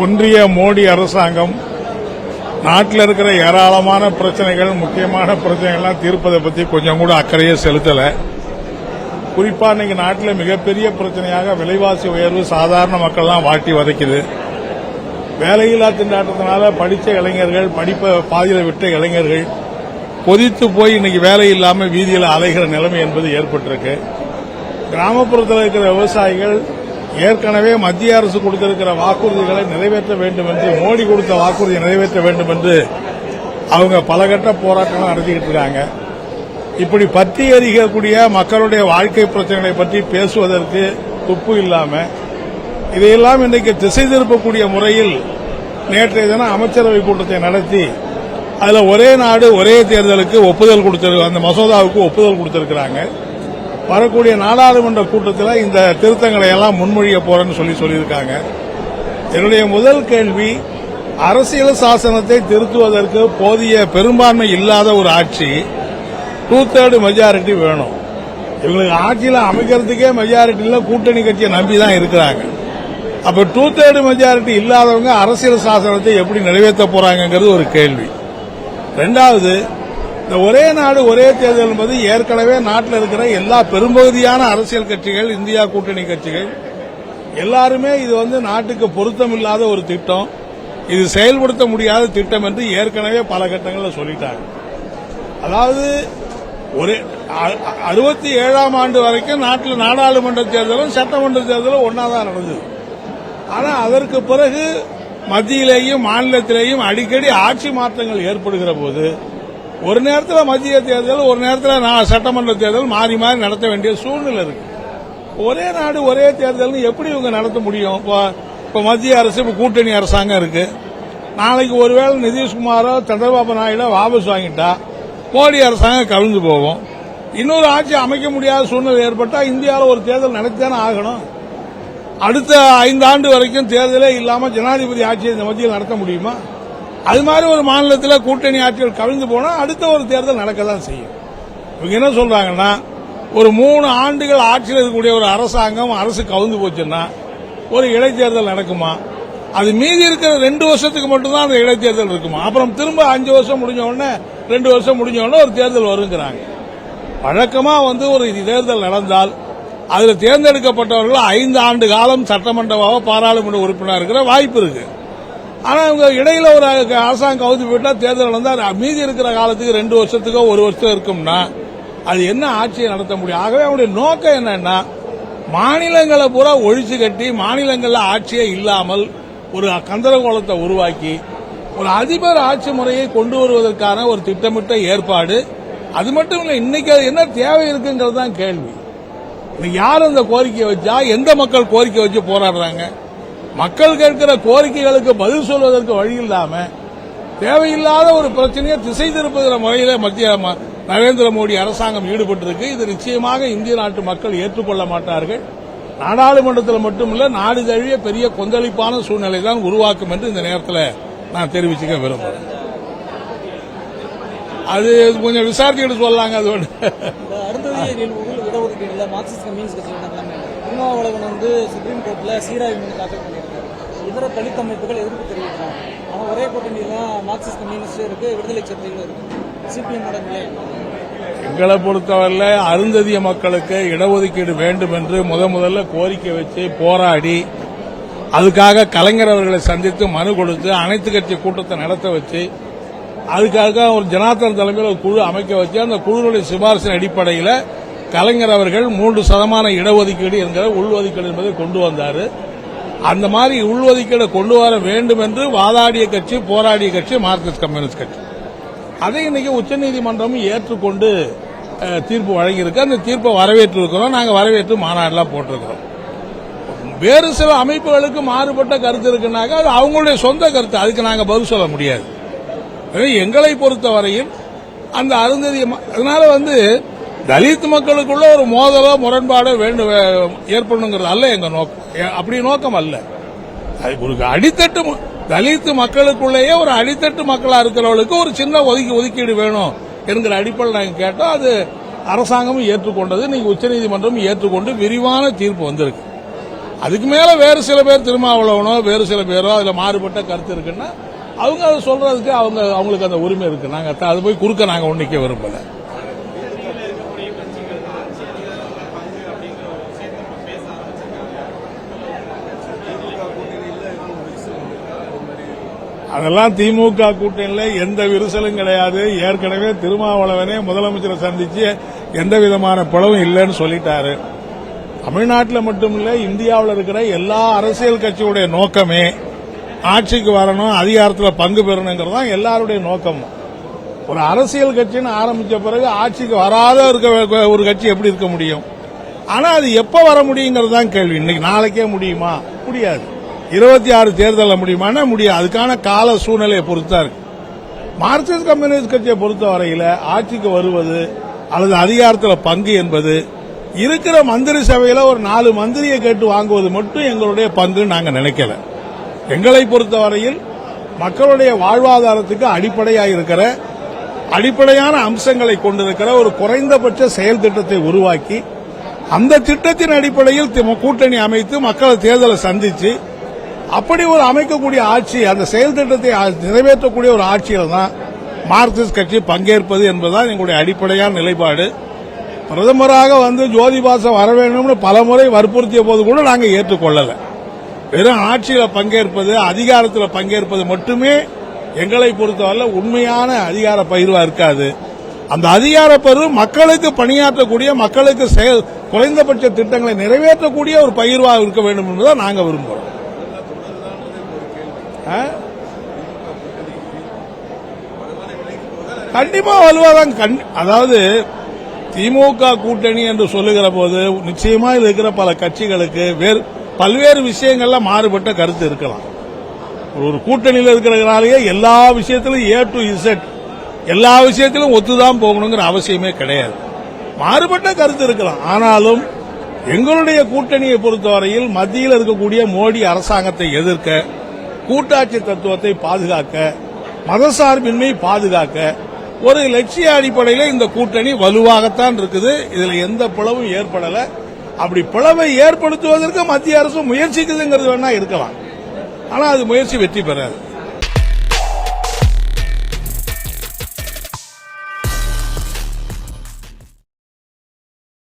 ஒன்றிய மோடி அரசாங்கம் நாட்டில் இருக்கிற ஏராளமான பிரச்சனைகள் முக்கியமான பிரச்சனைகள்லாம் தீர்ப்பதை பற்றி கொஞ்சம் கூட அக்கறையே செலுத்தலை. குறிப்பா இன்னைக்கு நாட்டில் மிகப்பெரிய பிரச்சனையாக விலைவாசி உயர்வு சாதாரண மக்கள்லாம் வாட்டி வதைக்குது. வேலையில்லா திண்டாட்டத்தினால படித்த இளைஞர்கள் படிப்பை பாதியில் விட்ட இளைஞர்கள் கொதித்து போய் இன்னைக்கு வேலை இல்லாமல் வீதியில் அலைகிற நிலைமை என்பது ஏற்பட்டிருக்கு. கிராமப்புறத்தில் இருக்கிற விவசாயிகள் ஏற்கனவே மத்திய அரசு கொடுத்திருக்கிற வாக்குறுதிகளை நிறைவேற்ற வேண்டும் என்று மோடி கொடுத்த வாக்குறுதியை நிறைவேற்ற வேண்டும் என்று அவங்க பலகட்ட போராட்டங்கள் நடத்திக்கிட்டு இருக்காங்க. இப்படி பற்றி எறிகக்கூடிய மக்களுடைய வாழ்க்கை பிரச்சனைகளை பற்றி பேசுவதற்கு துப்பு இல்லாம இதையெல்லாம் இன்றைக்கு திசை திருப்பக்கூடிய முறையில் நேற்றைய தினம் அமைச்சரவை கூட்டத்தை நடத்தி அதில் ஒரே நாடு ஒரே தேர்தலுக்கு ஒப்புதல் கொடுத்திருக்க அந்த மசோதாவுக்கு ஒப்புதல் கொடுத்திருக்கிறாங்க. வரக்கூடிய நாடாளுமன்ற கூட்டத்தில் இந்த திருத்தங்களை எல்லாம் முன்மொழிய போறேன்னு சொல்லி சொல்லியிருக்காங்க. என்னுடைய முதல் கேள்வி அரசியல் சாசனத்தை திருத்துவதற்கு போதிய பெரும்பான்மை இல்லாத ஒரு ஆட்சி டூ தேர்டு மெஜாரிட்டி வேணும். இவங்களுக்கு ஆட்சியில் அமைக்கிறதுக்கே மெஜாரிட்டியில் கூட்டணி கட்சியை நம்பி தான் இருக்கிறாங்க. அப்ப டூ தேர்டு மெஜாரிட்டி இல்லாதவங்க அரசியல் சாசனத்தை எப்படி நிறைவேற்ற போறாங்கிறது ஒரு கேள்வி. ரெண்டாவது இந்த ஒரே நாடு ஒரே தேர்தல் என்பது ஏற்கனவே நாட்டில் இருக்கிற எல்லா பெரும்பகுதியான அரசியல் கட்சிகள் இந்தியா கூட்டணி கட்சிகள். எல்லாருமே இது வந்து நாட்டுக்கு பொருத்தம் இல்லாத ஒரு திட்டம். இது செயல்படுத்த முடியாத திட்டம் என்று ஏற்கனவே பல கட்டங்களில் சொல்லிட்டாங்க. அதாவது ஒரு அறுபத்தி ஏழாம் ஆண்டு வரைக்கும் நாட்டில் நாடாளுமன்ற தேர்தலும் சட்டமன்ற தேர்தலும் ஒன்னா தான் நடந்தது. ஆனால் அதற்கு பிறகு மத்தியிலேயும் மாநிலத்திலேயும் அடிக்கடி ஆட்சி மாற்றங்கள் ஏற்படுகிற போது ஒரு நேரத்தில் மத்திய தேர்தல் ஒரு நேரத்தில் நான் சட்டமன்ற தேர்தல் மாறி மாறி நடத்த வேண்டிய சூழ்நிலை இருக்கு. ஒரே நாடு ஒரே தேர்தல்னு எப்படி இவங்க நடத்த முடியும்? இப்போ இப்போ மத்திய அரசு இப்போ கூட்டணி அரசாங்கம் இருக்கு. நாளைக்கு ஒருவேளை நிதிஷ்குமாரோ சந்திரபாபு நாயுடோ வாபஸ் வாங்கிட்டா மோடி அரசாங்கம் கவிழ்ந்து போகும். இன்னொரு ஆட்சி அமைக்க முடியாத சூழ்நிலை ஏற்பட்டால் இந்தியாவில் ஒரு தேர்தல் நடத்தித்தானே ஆகணும். அடுத்த ஐந்து ஆண்டு வரைக்கும் தேர்தலே இல்லாமல் ஜனாதிபதி ஆட்சியை இந்த மத்தியில் நடத்த முடியுமா? அது மாதிரி ஒரு மாநிலத்தில் கூட்டணி ஆட்சிகள் கவிழ்ந்து போனால் அடுத்த ஒரு தேர்தல் நடக்க தான் செய்யும். இவங்க என்ன சொல்றாங்கன்னா ஒரு மூணு ஆண்டுகள் ஆட்சியில் இருக்கக்கூடிய ஒரு அரசாங்கம் அரசு கவுந்து போச்சுன்னா ஒரு இடைத்தேர்தல் நடக்குமா? அது மீதி இருக்கிற ரெண்டு வருஷத்துக்கு மட்டும்தான் அந்த இடைத்தேர்தல் இருக்குமா? அப்புறம் திரும்ப அஞ்சு வருஷம் முடிஞ்ச உடனே ரெண்டு வருஷம் முடிஞ்ச உடனே ஒரு தேர்தல் வருங்கிறாங்க. வழக்கமா வந்து ஒரு தேர்தல் நடந்தால் அதில் தேர்ந்தெடுக்கப்பட்டவர்கள் ஐந்து ஆண்டு காலம் சட்டமன்றமாக பாராளுமன்ற உறுப்பினர் இருக்கிற வாய்ப்பு இருக்கு. ஆனா இவங்க இடையில ஒரு அரசாங்கம் கவுத்து போயிட்டா தேர்தல் நடந்தா மீதி இருக்கிற காலத்துக்கு ரெண்டு வருஷத்துக்கோ ஒரு வருஷம் இருக்கும்னா அது என்ன ஆட்சியை நடத்த முடியும்? ஆகவே அவனுடைய நோக்கம் என்னன்னா மாநிலங்களை பூரா ஒழிச்சு கட்டி மாநிலங்களில் ஆட்சியே இல்லாமல் ஒரு கந்தரகோலத்தை உருவாக்கி ஒரு அதிபர் ஆட்சி முறையை கொண்டு வருவதற்கான ஒரு திட்டமிட்ட ஏற்பாடு. அது மட்டும் இல்லை இன்னைக்கு அது என்ன தேவை இருக்குங்கிறது தான் கேள்வி. யார் அந்த கோரிக்கையை வச்சா எந்த மக்கள் கோரிக்கை வச்சு போராடுறாங்க? மக்கள் கேட்கிற கோரிக்கைகளுக்கு பதில் சொல்வதற்கு வழி இல்லாம தேவையில்லாத ஒரு பிரச்சனையை திசை திருப்புகிற முறையில மத்திய ம- நரேந்திர மோடி அரசாங்கம் ஈடுபட்டிருக்கு. இது நிச்சயமாக இந்திய நாட்டு மக்கள் ஏற்றுக்கொள்ள மாட்டார்கள். நாடாளுமன்றத்தில் மட்டுமல்ல நாடு தழுவிய பெரிய கொந்தளிப்பான சூழ்நிலை தான் உருவாக்கும் என்று இந்த நேரத்தில் நான் தெரிவிச்சுக்க விரும்புகிறேன் அது கொஞ்சம் விசாரிச்சுக்கிட்டு சொல்லலாங்க அது ஒன்று இந்த திருமாவளவன் வந்து சுப்ரீம் கோர்ட்ல சீராய்வு மனு தாக்கல் பண்ணியிருக்காரு. இதர தலித் அமைப்புகள் எதிர்ப்பு தெரிவிக்கிறாங்க ஆனால் ஒரே கூட்டணியில மார்க்சிஸ்ட் கம்யூனிஸ்டும் இருக்கு விடுதலை சிறுத்தைகளும் இருக்கு. சிபிஎம்மோட நிலை எங்களை பொறுத்தவரையில் அருந்ததிய மக்களுக்கு இடஒதுக்கீடு வேண்டும் என்று முத முதல்ல கோரிக்கை வச்சு போராடி அதுக்காக கலைஞர் அவர்களை சந்தித்து மனு கொடுத்து அனைத்து கட்சி கூட்டத்தை நடத்த வச்சு அதுக்காக ஒரு ஜனார்த்தன் தலைமையில் ஒரு குழு அமைக்க வச்சு அந்த குழுவுடைய சிபாரிசின் அடிப்படையில் கலைஞர் அவர்கள் மூன்று சதமான இடஒதுக்கீடு என்கிற உள்ஒதுக்கீடு என்பதை கொண்டு வந்தார். அந்த மாதிரி உள்ஒதுக்கீடு கொண்டு வர வேண்டும் என்று வாதாடிய கட்சி போராடிய கட்சி மார்க்சிஸ்ட் கம்யூனிஸ்ட் கட்சி. அதை இன்னைக்கு உச்சநீதிமன்றமும் ஏற்றுக்கொண்டு தீர்ப்பு வழங்கியிருக்கு. அந்த தீர்ப்பை வரவேற்றிருக்கிறோம். நாங்கள் வரவேற்று மாநாடுலாம் போட்டிருக்கிறோம். வேறு சில அமைப்புகளுக்கு மாறுபட்ட கருத்து இருக்குனாக்கா அது அவங்களுடைய சொந்த கருத்து. அதுக்கு நாங்கள் பதில் சொல்ல முடியாது. எங்களை பொறுத்தவரையில் அந்த அருந்ததிய ம- அதனால வந்து தலித் மக்களுக்குள்ள ஒரு மோதலோ முரண்பாடோ வேண்டும் ஏற்படணுங்கிறது அல்ல எங்க நோக்கம். அப்படி நோக்கம் அல்ல. அது ஒரு அடித்தட்டு தலித் மக்களுக்குள்ளேயே ஒரு அடித்தட்டு மக்களா இருக்கிறவர்களுக்கு ஒரு சின்ன ஒதுக்கி ஒதுக்கீடு வேணும் என்கிற அடிப்படையில் நாங்கள் கேட்டோம் அது அரசாங்கமும் ஏற்றுக்கொண்டது நீங்க உச்சநீதிமன்றமும் ஏற்றுக்கொண்டு விரிவான தீர்ப்பு வந்திருக்கு. அதுக்கு மேல வேறு சில பேர் திருமாவளவனோ வேறு சில பேரோ அதுல மாறுபட்ட கருத்து இருக்குன்னா அவங்க அதை சொல்றதுக்கு அவங்க அவங்களுக்கு அந்த உரிமை இருக்கு. நாங்க த- அது போய் குறுக்க நாங்க ஒன்னிக்க விரும்பலை. அதெல்லாம் திமுக கூட்டணியில் எந்த விரிசலும் கிடையாது. ஏற்கனவே திருமாவளவனே முதலமைச்சரை சந்திச்சு எந்த விதமான பிளவும் இல்லைன்னு சொல்லிட்டாரு. தமிழ்நாட்டில் மட்டுமில்ல இந்தியாவில் இருக்கிற எல்லா அரசியல் கட்சியுடைய நோக்கமே ஆட்சிக்கு வரணும் அதிகாரத்தில் பங்கு பெறணுங்கிறது தான் எல்லாருடைய நோக்கமும் ஒரு அரசியல் கட்சின்னு ஆரம்பித்த பிறகு ஆட்சிக்கு வராத இருக்க ஒரு கட்சி எப்படி இருக்க முடியும்? ஆனால் அது எப்போ வர முடியுங்கிறது தான் கேள்வி. இன்னைக்கு நாளைக்கே முடியுமா? முடியாது. இருபத்தி ஆறு தேர்தலில் முடியுமானா முடியாது. அதுக்கான கால சூழ்நிலையை பொறுத்தா இருக்கு. மார்க்சிஸ்ட் கம்யூனிஸ்ட் கட்சியை பொறுத்த வரையில் ஆட்சிக்கு வருவது அல்லது அதிகாரத்தில் பங்கு என்பது இருக்கிற மந்திரி சபையில் ஒரு நாலு மந்திரியை கேட்டு வாங்குவது மட்டும் எங்களுடைய பங்கு நாங்கள் நினைக்கல. எங்களை பொறுத்தவரையில் மக்களுடைய வாழ்வாதாரத்துக்கு அடிப்படையாக இருக்கிற அடிப்படையான அம்சங்களை கொண்டிருக்கிற ஒரு குறைந்தபட்ச செயல் திட்டத்தை உருவாக்கி அந்த திட்டத்தின் அடிப்படையில் கூட்டணி அமைத்து மக்களை தேர்தலை சந்திச்சு அப்படி ஒரு அமைக்கக்கூடிய ஆட்சி அந்த செயல் திட்டத்தை நிறைவேற்றக்கூடிய ஒரு ஆட்சியில் தான் மார்க்சிஸ்ட் கட்சி பங்கேற்பது என்பதுதான் எங்களுடைய அடிப்படையான நிலைப்பாடு. பிரதமராக வந்து ஜோதிபாசம் வர வேண்டும்னு பலமுறை வற்புறுத்திய போது கூட நாங்கள் ஏற்றுக்கொள்ளலை. வெறும் ஆட்சியில் பங்கேற்பது அதிகாரத்தில் பங்கேற்பது மட்டுமே எங்களை பொறுத்தவரை உண்மையான அதிகார பகிர்வா இருக்காது. அந்த அதிகார பகிர்வு மக்களுக்கு பணியாற்றக்கூடிய மக்களுக்கு செயல் குறைந்தபட்ச திட்டங்களை நிறைவேற்றக்கூடிய ஒரு பகிர்வாக இருக்க வேண்டும் என்பதை நாங்கள் விரும்புகிறோம் கண்டிப்பா வலுவாதான் கண்- அதாவது திமுக கூட்டணி என்று சொல்லுகிற போது நிச்சயமா இதுல இருக்கிற பல கட்சிகளுக்கு வேறு பல்வேறு விஷயங்கள்ல மாறுபட்ட கருத்து இருக்கலாம். ஒரு கூட்டணியில் இருக்கிறதுனாலேயே எல்லா விஷயத்திலும் ஏ டு இசட் எல்லா விஷயத்திலும் ஒத்துதான் போகணுங்கிற அவசியமே கிடையாது. மாறுபட்ட கருத்து இருக்கலாம். ஆனாலும் எங்களுடைய கூட்டணியை பொறுத்தவரையில் மத்தியில் இருக்கக்கூடிய மோடி அரசாங்கத்தை எதிர்க்க கூட்டாட்சி தத்துவத்தை பாதுகாக்க மதசார்பின்மையை பாதுகாக்க ஒரு லட்சிய அடிப்படையில் இந்த கூட்டணி வலுவாகத்தான் இருக்குது. இதுல எந்த பிளவும் ஏற்படல. அப்படி பிளவை ஏற்படுத்துவதற்கு மத்திய அரசு முயற்சிக்குதுங்கிறது வேணா இருக்கலாம். ஆனா அது முயற்சி வெற்றி பெறாது.